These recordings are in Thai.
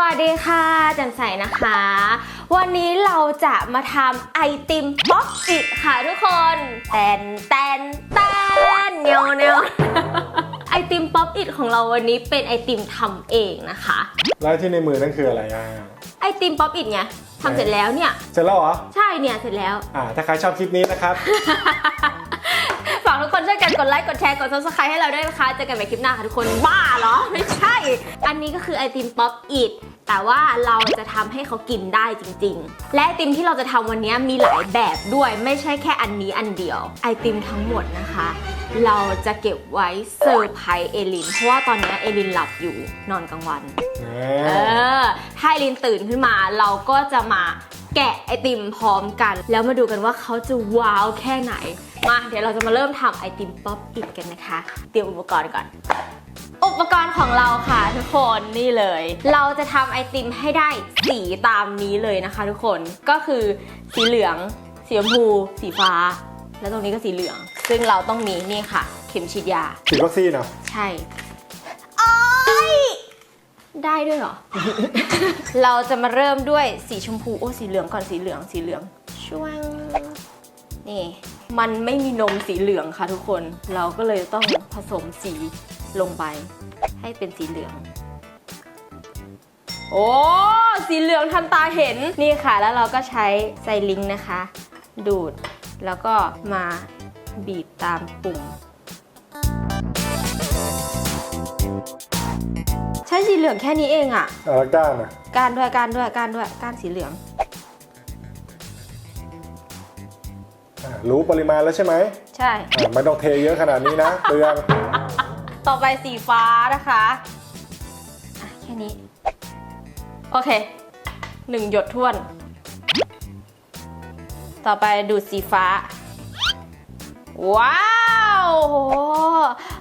วัสดีค่ะแจ่มใสนะคะ วันนี้เราจะมาทำไอติมป๊อปอิดค่ะทุกคนแตนแตนแตนเนียวเนียวไอติมป๊อปอิดของเราวันนี้เป็นไอติมทำเองนะคะแล้วที่ในมือนั่นคืออะไรอะไอติมป๊อปอิดไงทำเสร็จแล้วเนี่ย เสร็จแล้วเหรอ ใช่เนี่ยเสร็จแล้ว อ่า ถ้าใครชอบคลิปนี้นะครับฝากทุ กคนช่วยกันกดไลค์กดแชร์กด subscribe ให้เราด้วยนะคะเจอกันใหม่คลิปหน้าค่ะทุกคนบ้าเหรอ ไม่ใช่ อันนี้ก็คือไอติมป๊อปอิดแต่ว่าเราจะทำให้เขากินได้จริง ๆ และไอติมที่เราจะทำวันนี้มีหลายแบบด้วย ไม่ใช่แค่อันนี้อันเดียว ไอติมทั้งหมดนะคะ เราจะเก็บไว้เซอร์ไพรส์เอลิน เพราะว่าตอนนี้เอลินหลับอยู่นอนกลางวันเออถ้าไอรินตื่นขึ้นมาเราก็จะมาแกะไอติมพร้อมกัน แล้วมาดูกันว่าเขาจะว้าวแค่ไหน มาเดี๋ยวเราจะมาเริ่มทำไอติมป๊อปอิดกันนะคะ เตรียมอุปกรณ์ก่อน อุปกรณ์ของเราค่ะทุกคนนี่เลย เราจะทำไอติมให้ได้สีตามนี้เลยนะคะทุกคนก็คือสีเหลือง สีชมพู สีฟ้า แล้วตรงนี้ก็สีเหลือง ซึ่งเราต้องมีนี่ค่ะ เข็มฉีดยา ฉีดวัคซีนเหรอใช่โอ้ยได้ด้วยเหรอ เราจะมาเริ่มด้วยสีชมพูโอ้สีเหลืองก่อนสีเหลืองสีเหลืองช่วงนี่ มันไม่มีนมสีเหลืองค่ะทุกคน เราก็เลยต้องผสมสีลงไป ให้เป็นสีเหลือง โอ้ สีเหลืองทันตาเห็น นี่ค่ะ แล้วเราก็ใช้ไซลิงค์นะคะ ดูด แล้วก็มาบีบตามปุ่ม ใช้สีเหลืองแค่นี้เองอะอ่าแล้วก้านอะก้านด้วยก้านด้วยก้านด้วยก้านสีเหลือง รู้ปริมาณแล้วใช่ไหมใช่ อ่าไม่ต้องเทเยอะขนาดนี้นะเปลืองต่อไปสีฟ้านะคะอะแค่นี้ โอเคหนึ่งหยดท้วน ต่อไปดูดสีฟ้า ว้าวโห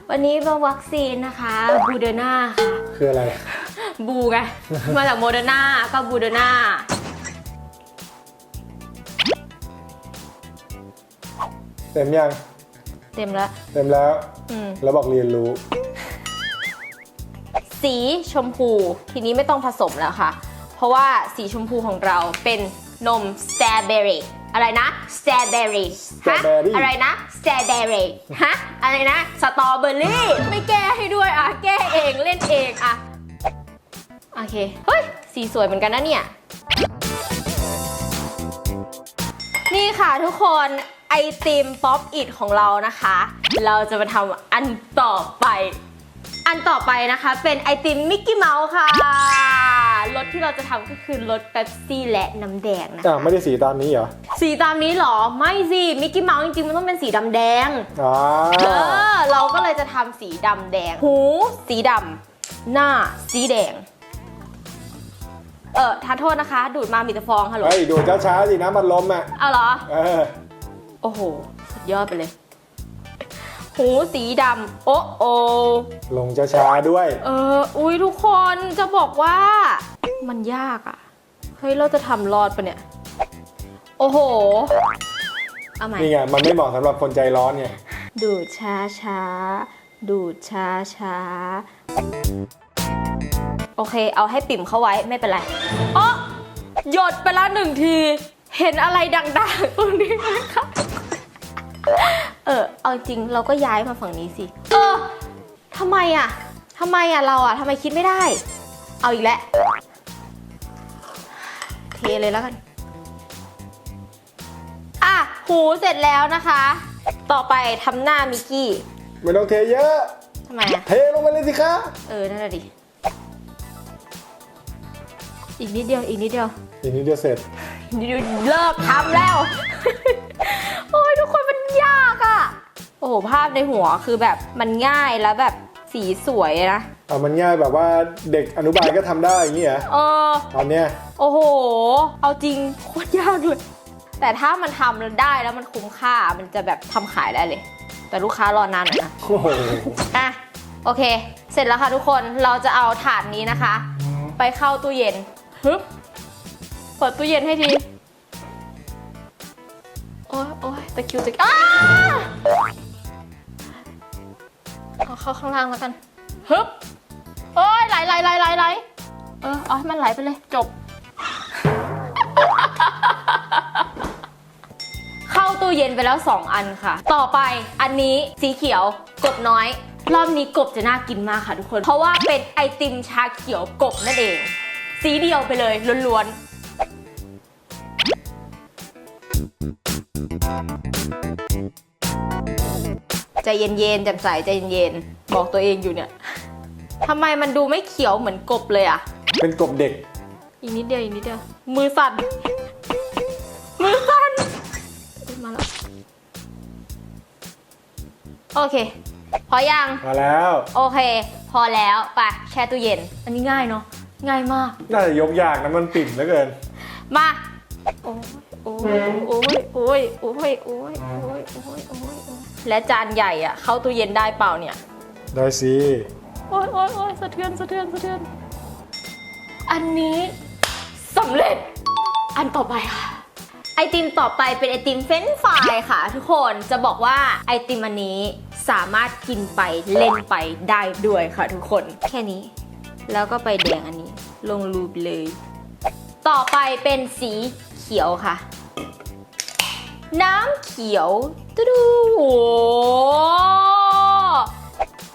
วันนี้เป็นวัคซีนนะคะบูเดนาค่ะ คืออะไร บูไง มาจากโมเดอร์นาก็บูเดอร์นา เต็มยัง เต็มแล้วเต็มแล้ว อืมแล้วบอกเรียนรู้ สีชมพู ทีนี้ไม่ต้องผสมแล้วค่ะ เพราะว่าสีชมพูของเราเป็นนมสตรอเบอรี่อะไรนะสตรอเบอรี่ฮะ Strawberry อะไรนะสตรอเบอรี่ฮะ อะไรนะสตรอเบอรี่ไม่แก้ให้ด้วยอะ แก้เองเล่นเองอะ โอเค เฮ้ย สีสวยเหมือนกันนะเนี่ย นี่ค่ะทุกคน ไอติมป๊อปอิดของเรานะคะ เราจะมาทำอันต่อไป อันต่อไปนะคะเป็นไอติมมิกกี้เมาส์ค่ะรสที่เราจะทำก็คือรสเป๊ปซี่และน้ำแดงนะ อ่าคะไม่ได้สีตามนี้เหรอ สีตามนี้เหรอ ไม่สิมิกกี้เมาส์จริงๆ มันต้องเป็นสีดำแดงอ่าเออ เราก็เลยจะทำสีดำแดง หู สีดำหน้า สีแดง เออทานโทษนะคะ ดูดมามีแต่ฟองฮัลโหลเฮ้ยดูดช้าๆสิน้ำมันล้มอะ เอาเหรอ เออ โอ้โห สุดยอดไปเลย หูสีดำโอ้โอ ลงช้าๆด้วย เออ อุ้ยทุกคนจะบอกว่า มันยากอะ่ะ เฮ้ย เราจะทำรอดปะเนี่ย โอ้โห เอาใหม่ นี่ไง มันไม่เหมาะสำหรับคนใจร้อนไงดูดช้าช้าๆดูดช้าช้าๆโอเค เอาให้ปิ่มเข้าไว้ไม่เป็นไรอ๋อหยดไปละหนึ่งที เห็นอะไรดังๆตรงนี้ไหมคะ เออ เอาจริงเราก็ย้ายมาฝั่งนี้สิ เออทำไมอะทำไมอะเราอะทำไมคิดไม่ได้ เอาอีกแล้วเทเลยแล้วกัน อะ หูเสร็จแล้วนะคะ ต่อไปทำหน้ามิกกี้ไม่ต้องเทเยอะ ทำไมอะ เทลงไปเลยสิคะเออ นั่นแหละดิ อีกนิดเดียว อีกนิดเดียวทีนี้เดียวเสร็จอีกนิดเดียวเลิกทำแล้ว โอ้ โอ้โหภาพในหัวคือแบบมันง่ายแล้วแบบสีสวยนะเอามันง่ายแบบว่าเด็กอนุบาลก็ทำได้อย่างนี้เหรอเออ ตอนเนี้ยโอ้โห เอาจริงโคตรยากเลย แต่ถ้ามันทำแล้วได้แล้วมันคุ้มค่า มันจะแบบทำขายได้เลย แต่ลูกค้ารอนานหน่อยนะ โอ้โหอะ โอเค เสร็จแล้วค่ะทุกคน เราจะเอาถาดนี้นะคะ ไปเข้าตู้เย็นฮึบเปิดตู้เย็นให้ที โอ้ยโอ้ยตะคริวตะคริวอ้า เอาเข้าข้างล่างแล้วกันฮึบโอ้ยไหลไหลไหลไหลไหลเออเอาให้มันไหลไปเลยจบ เข้าตู้เย็นไปแล้ว 2 อันค่ะ ต่อไปอันนี้สีเขียวกบน้อย รอบนี้กบจะน่ากินมากค่ะทุกคน เพราะว่าเป็นไอติมชาเขียวกบนั่นเอง สีเดียวไปเลยล้วนๆ ใจเย็นๆแจ่มใสใจเย็นๆบอกตัวเองอยู่เนี่ยทำไมมันดูไม่เขียวเหมือนกบเลยอะเป็นกบเด็ก อีกนิดเดียวอีกนิดเดียวมือสั่นมือสั่นอุ๊ยมาแล้วโอเค พอยังมาแล้ว โอเค พอแล้วไปแช่ตู้เย็น อันนี้ง่ายเนาะง่ายมาก น่าจะยกยากนะมันปิ่มเหลือเกิน มาโอ้ยโอ้ยโอ้ยโอ้ยโอ้ยโอ้ยโอ้ยโอ้ยโอ้ย และจานใหญ่อะเข้าตู้เย็นได้เปล่าเนี่ย ได้สิโอ้ยโอ้ยโอ้ยสะเทือนสะเทือนสะเทือน อันนี้สำเร็จ อันต่อไปค่ะ ไอติมต่อไปเป็นไอติมเฟรนช์ฟรายค่ะ ทุกคนจะบอกว่าไอติมอันนี้สามารถกินไปเล่นไปได้ด้วยค่ะทุกคนแค่นี้ แล้วก็ไปแดงอันนี้ ลงรูปเลย ต่อไปเป็นสีเขียวค่ะ น้ำเขียวตูดูโอ้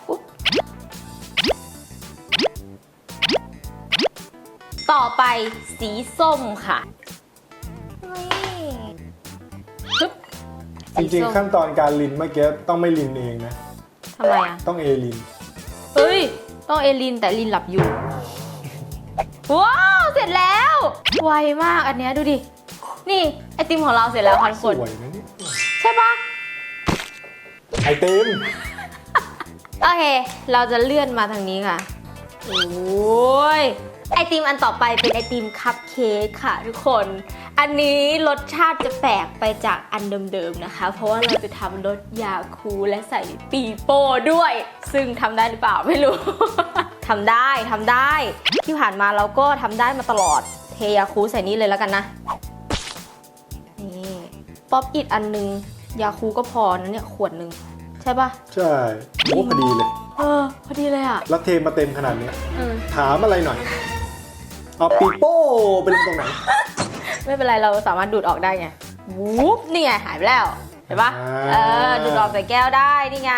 อุ๊บต่อไปสีส้มค่ะนี่ปึ๊บจริงสีส้มๆขั้นตอนการลินเมื่อกี้ต้องไม่ลินเองนะ ทำไมอะ ต้องเอลิน เฮ้ย ต้องเอลินแต่ลินหลับอยู่ ว้าว เสร็จแล้ว ไวมากอันเนี้ยดูดิ นี่ไอติมของเราเสร็จแล้วค่ะทุกสคนวยนะเนี่ยใช่ปะไอติมโอเค เราจะเลื่อนมาทางนี้ค่ะ โอ้ย ไอติมอันต่อไปเป็นไอติมคัพเค้กค่ะทุกคน อันนี้รสชาติจะแปลกไปจากอันเดิมๆนะคะ เพราะว่าเราจะทำรสยาคูและใส่ปีโป้ด้วย ซึ่งทำได้หรือเปล่าไม่รู้ ทำได้ทำได้ ที่ผ่านมาเราก็ทำได้มาตลอด เทยาคูใส่นี้เลยแล้วกันนะนี่ ป๊อปอิดอันนึง ยาคูก็พอนะเนี่ยขวดหนึ่งใช่ปะใช่โอ้พอดีเลย เออ พอดีเลยอะแล้วเทมาเต็มขนาดนี้ เออถามอะไรหน่อย เอาปีโป้ไปลงตรงไหนไม่เป็นไรเราสามารถดูดออกได้ไงวูบนี่ไงหายไปแล้ว เห็นปะอ่าเออดูดออกใส่แก้วได้นี่ไง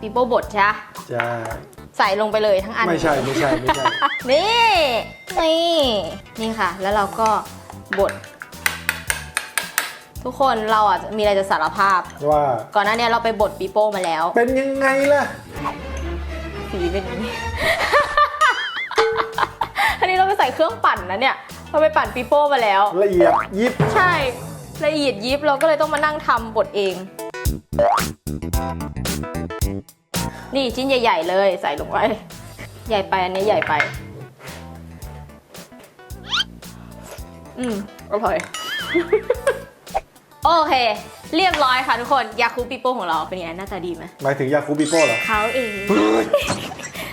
ปีโป้บดใช่ปะใช่ใส่ลงไปเลยทั้งอัน ไม่ใช่ไม่ใช่ไม่ใช่ นี่ นี่ นี่ค่ะ แล้วเราก็บด ทุกคนเราอะมีอะไรจะสารภาพ ว่าก่อนหน้านี้เราไปบดปีโป้มาแล้วเป็นยังไงล่ะ สีเป็นอย่างนี้ อันนี้เราไปใส่เครื่องปั่นนะเนี่ยเราไปปั่นปีโป้มาแล้ว ละเอียดยิบใช่ ละเอียดยิบเราก็เลยต้องมานั่งทำบทเอง นี่ชิ้นใหญ่ ๆ เลยใส่ลงไป ใหญ่ไปอันนี้ใหญ่ไป อืมอร่อย โอเค เรียบร้อยค่ะทุกคนยาคูปิโป้ของเราเป็นไงหน้าตาดีไหมหมายถึงยาคูปิโป้เหรอเขาเอง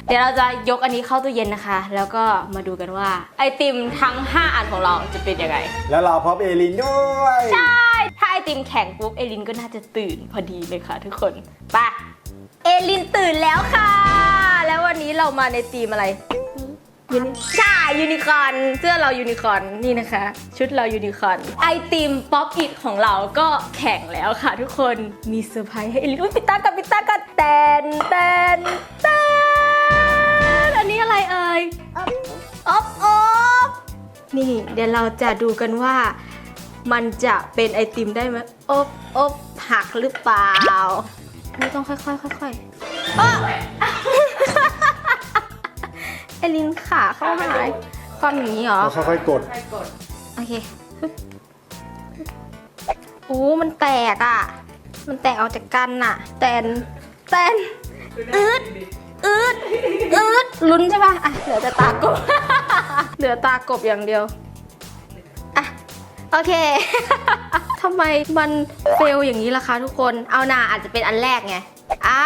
เดี๋ยวเราจะยกอันนี้เข้าตู้เย็นนะคะ แล้วก็มาดูกันว่าไอติมทั้ง 5 อันของเราจะเป็นยังไง แล้วเราพร้อมเอลินด้วยใช่ถ้าไอติมแข็งปุ๊บเอลินก็น่าจะตื่นพอดีเลยค่ะ ทุกคนไปเอลินตื่นแล้วค่ะ แล้ววันนี้เรามาในทีมอะไรยูนิ ใช่ยูนิคอร์นเสื้อเรายูนิคอร์นนี่นะคะ ชุดเรายูนิคอร์นไอติมป๊อปอิดของเราก็แข่งแล้วค่ะทุกคนมีเซอร์ไพรส์ให้อลินอุ้ยปิดตากันปิดตากันแตนแตนแตนอันนี้อะไรเอ่ยอบอบนี่เดี๋ยวเราจะดูกันว่า มันจะเป็นไอติมได้ไหมอบอบหักหรือเปล่าไม่ต้องค่อยๆค่อยๆอ๊ะ ไอลินขาเข้าหายความอย่างนี้เหรอเราค่อยๆกดโอเคฮึบโอ้มันแตกอะ มันแตกออกจากกันน่ะ แตน แตน อืด อืด อืด ลุ้นใช่ป่ะ อะ เหลือแต่ตากบ เหลือตากบอย่างเดียว อะ โอเค ทำไมมันเฟลอย่างนี้ล่ะคะทุกคน เอาหนาอาจจะเป็นอันแรกไง อ่า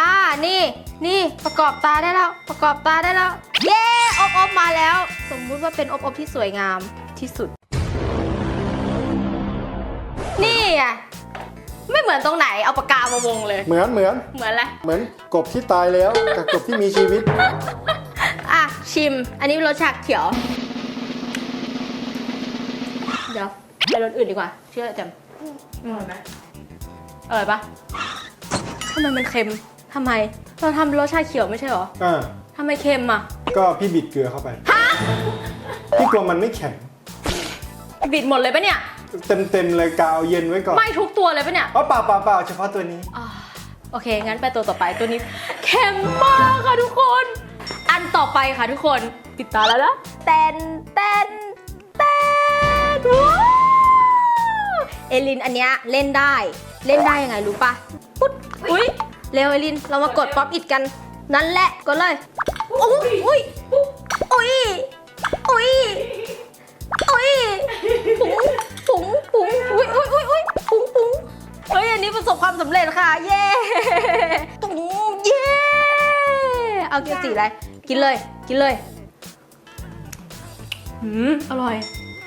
นี่ นี่ ประกอบตาได้แล้ว ประกอบตาได้แล้ว เย้ อบอบมาแล้ว สมมุติว่าเป็นอบอบที่สวยงามที่สุด นี่อะไม่เหมือนตรงไหน เอาปากกามาวงเลย เหมือนเหมือน เหมือนอะไร เหมือนกบที่ตายแล้ว กับกบที่มีชีวิต อะ ชิม อันนี้รสชาติเขียว เดี๋ยวไปรสอื่นดีกว่า เชื่อจำอร่อยไหมอร่อยปะ ทำไมมันเค็มทำไม เราทำรสชาเขียวไม่ใช่เหรออ่าทำไมเค็มอะ ก็พี่บิดเกลือเข้าไปพี่กลัวมันไม่แข็ง บิดหมดเลยปะเนี่ย เต็มเต็มๆเลยกาวเย็นไว้ก่อนไม่ทุกตัวเลยปะเนี่ยอ๋อเปล่าเปล่าเปล่าเฉพาะตัวนี้ อ่าโอเค งั้นไปตัวต่อไปตัวนี้เค็มมากค่ะทุกคน อันต่อไปค่ะทุกคนปิดตาแล้วนะแตนแตนแตนว้าวเอลินอันเนี้ยเล่นได้ เล่นได้ยังไงรู้ปะปุ๊ดอุ้ยเร็วเอลิน เรามากดป๊อปอิดกัน นั่นแหละกดเลยอุ้ยอุ้ยอุ้ยอุ้ยอุ้ยปุ๋งปุ๋งปุ๋งอุ้ยอุ้ยอุ้ยอุ้ยปุ๋งปุ๋งเฮ้ยอันนี้ประสบความสำเร็จค่ะ เย้ตุ้งเย้เอาเกี๊ยวสีอะไรกินเลย กินเลยหืมอร่อย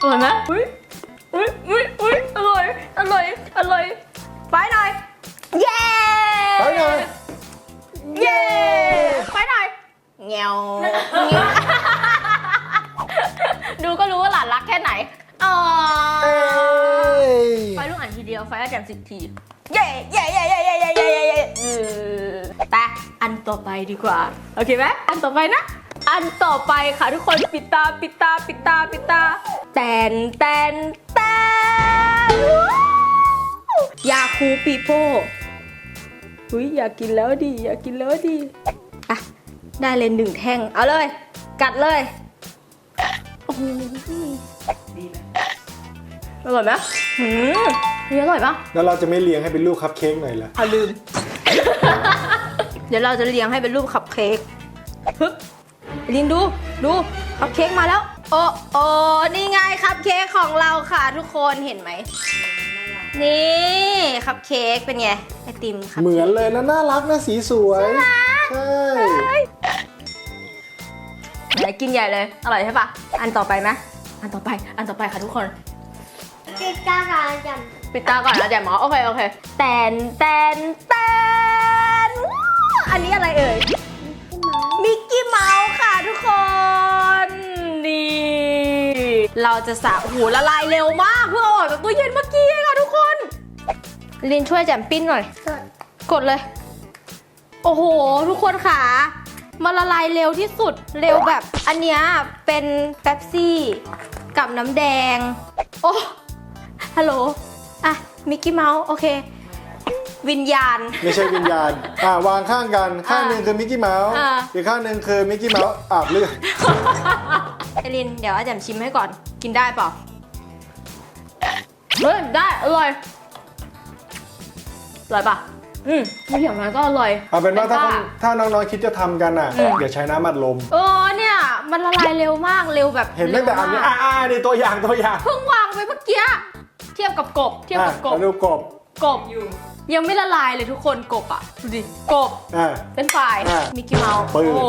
อร่อยไหมอุ้ยอุ้ยอุ้ยอุ้ยอร่อย อร่อย อร่อย ไปหน่อย เย้ไปหน่อยเย้ไปหน่อยเงี้ยวเงี้ยวดูก็รู้ว่าหลานรักแค่ไหนอ๋อเอ้ยไฟลูกอ่านทีเดียวไฟอาจารย์สิบที เย่เย่เย่เย่เย่เย่เย่เย่เย่เออแต่อันต่อไปดีกว่า โอเคไหมอันต่อไปนะ อันต่อไปค่ะทุกคนปิดตาปิดตาปิดตาปิดตาแตนแตนแตนว้าว ยาคูปีโป้อุ้ยอยากกินแล้วดีอยากกินแล้วดีอะได้เลยหนึ่งแท่ง เอาเลย กัดเลยโอ้โหดีไหมอร่อยไหมหืมนี่อร่อยปะแล้วเราจะไม่เลี้ยงให้เป็นลูกคัพเค้กหน่อยเหรอเอาลืม เดี๋ยวเราจะเรียงให้เป็นรูปคัพเค้กฮึบลินดู ดูคัพเค้กมาแล้ว โอ้โอ้นี่ไงคัพเค้กของเราค่ะทุกคนเห็นไหม นี่คัพเค้กเป็นไงไอติมคัพเหมือนเลยนะน่ารักนะสีสวย ใช่ไหนกินใหญ่เลย อร่อยใช่ปะอันต่อไปไหมอันต่อไป อันต่อไปค่ะทุกคนติดตาการจปิดตาก่อนนะแจมหมอโอเคโอเค แตนแตนแตนว้าวอันนี้อะไรเอ่ยำมิกกี้เมาส์ค่ะทุกคนนี่ เราจะสระโอ้โหูละลายเร็วมากเพิ่งเอาออกจากตู้เย็นเมื่อกี้เองค่ะทุกคนลินช่วยแจมปิ้นหน่อยสดกดเลย โอ้โห ทุกคนค่ะมาละลายเร็วที่สุดเร็วแบบ อันเนี้ยเป็นเป๊ปซี่กับน้ำแดง โอ้ฮัลโหลอะมิกกี้เมาส์โอเค วิญญาณ ไม่ใช่วิญญาณ อ่าวางข้างกัน ข้างหนึ่งคือมิกกี้เมาส์ อ่า อีกข้างหนึ่งคือมิกกี้เมาส์อาบเลือด เอลินเดี๋ยวอาจารย์ชิมให้ก่อนกินได้เปล่าเฮ้ยได้อร่อยอร่อยปะอืมไม่อย่างนั้นก็อร่อย เอาเป็นว่าถ้าแต่คนถ้าน้องๆคิดจะทำกันอะอืมอย่าใช้น้ำอัดลม เออเนี่ย มันละลายเร็วมากเร็วแบบเห็นตั้งแต่อันนี้เร็วมากอ่านี่ตัวอย่างตัวอย่างเพิ่งวางไปเมื่อกี้เทียบกับกบ เทียบอะกับกบแล้วดูกบกบอยู่ ยังไม่ละลายเลยทุกคนกบอะ ดูดิ กบ อ่า เป็นฝ่ายอะมิกกี้เมาส์ปืโอ้นโห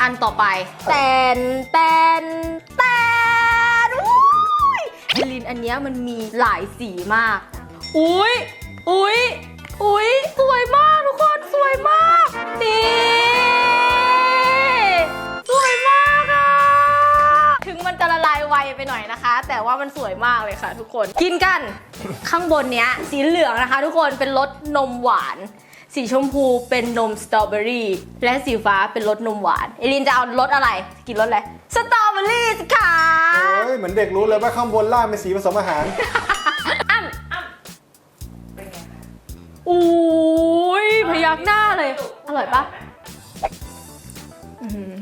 อันต่อไป แตนแตนแตนอุ้ยเอลินอันเนี้ยมันมีหลายสีมาก อุ้ยอุ้ย ว่ามันสวยมากเลยค่ะ ทุกคน กินกัน ข้างบนเนี้ยสีเหลืองนะคะ ทุกคนเป็นรสนมหวาน สีชมพูเป็นนมสตรอเบอรี่ และสีฟ้าเป็นรสนมหวาน เอลินจะเอารสอะไร กินรสอะไร สตรอเบอรี่สิคะโอ้ยเหมือนเด็กรู้เลยว่าข้างบนล่างเป็นสีผสมอาหารอ้ำเป็นไงอุ้ยพยักหน้าเลย อร่อยปะอืม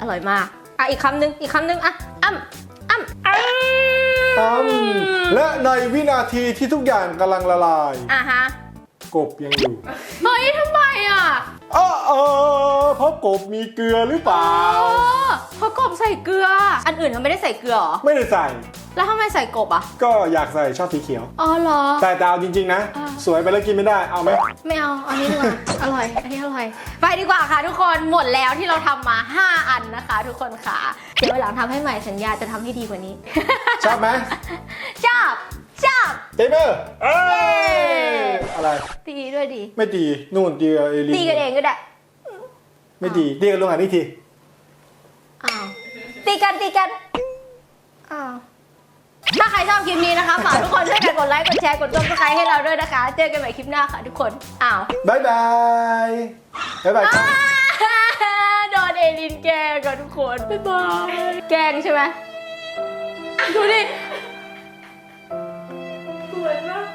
อร่อยมาก อะ อีกคำหนึ่งอีกคำหนึ่งอะอ้ำอ้ำอ้ อืมและในวินาทีที่ทุกอย่างกำลังละลาย อะฮะ กบยังอยู่เฮ้ยทำไมอะเออเออเพราะกบมีเกลือหรือเปล่าอ๋อเพราะกบใส่เกลือ อันอื่นเขาไม่ได้ใส่เกลือเหรอ ไม่ได้ใส่ แล้วทำไมใส่กบอะ ก็อยากใส่ชอบสีเขียว อ๋อเหรอ แต่แต่เอาจริง ๆ นะ อ่า สวยไปแล้วกินไม่ได้เอาไหมไม่เอาอันนี้ดีกว่าอร่อย อันนี้อร่อย ไปดีกว่าค่ะทุกคนหมดแล้วที่เราทำมา 5 อันนะคะ ทุกคนค่ะ เดี๋ยววันหลังทำให้ใหม่สัญญาจะทำให้ดีกว่านี้ ชอบไหมชอบชอบเตเมอร์เอ้ยอะไรตีด้วยดี ไม่ตีนู่นตีกับเอลินตีกันเองก็ได้ ไม่ตีตีกันลงอ่านนี่ทีอ้าวตีกันตีกัน อ้าว ถ้าใครชอบคลิปนี้นะคะ ฝากทุกคนช่วยกันกดไลค์ กดแชร์ กดซับสไครต์ให้เราด้วยนะคะ เจอกันใหม่คลิปหน้าค่ะทุกคน อ้าวบายบายบายบายครับโดนเอลินแกล้งกับทุกคน บ๊ายบาย แกล้งใช่ไหมดูดิสวยมาก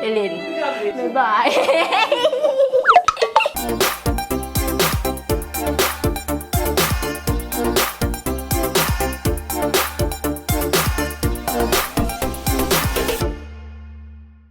เอลินพี่กับบ๊ายบาย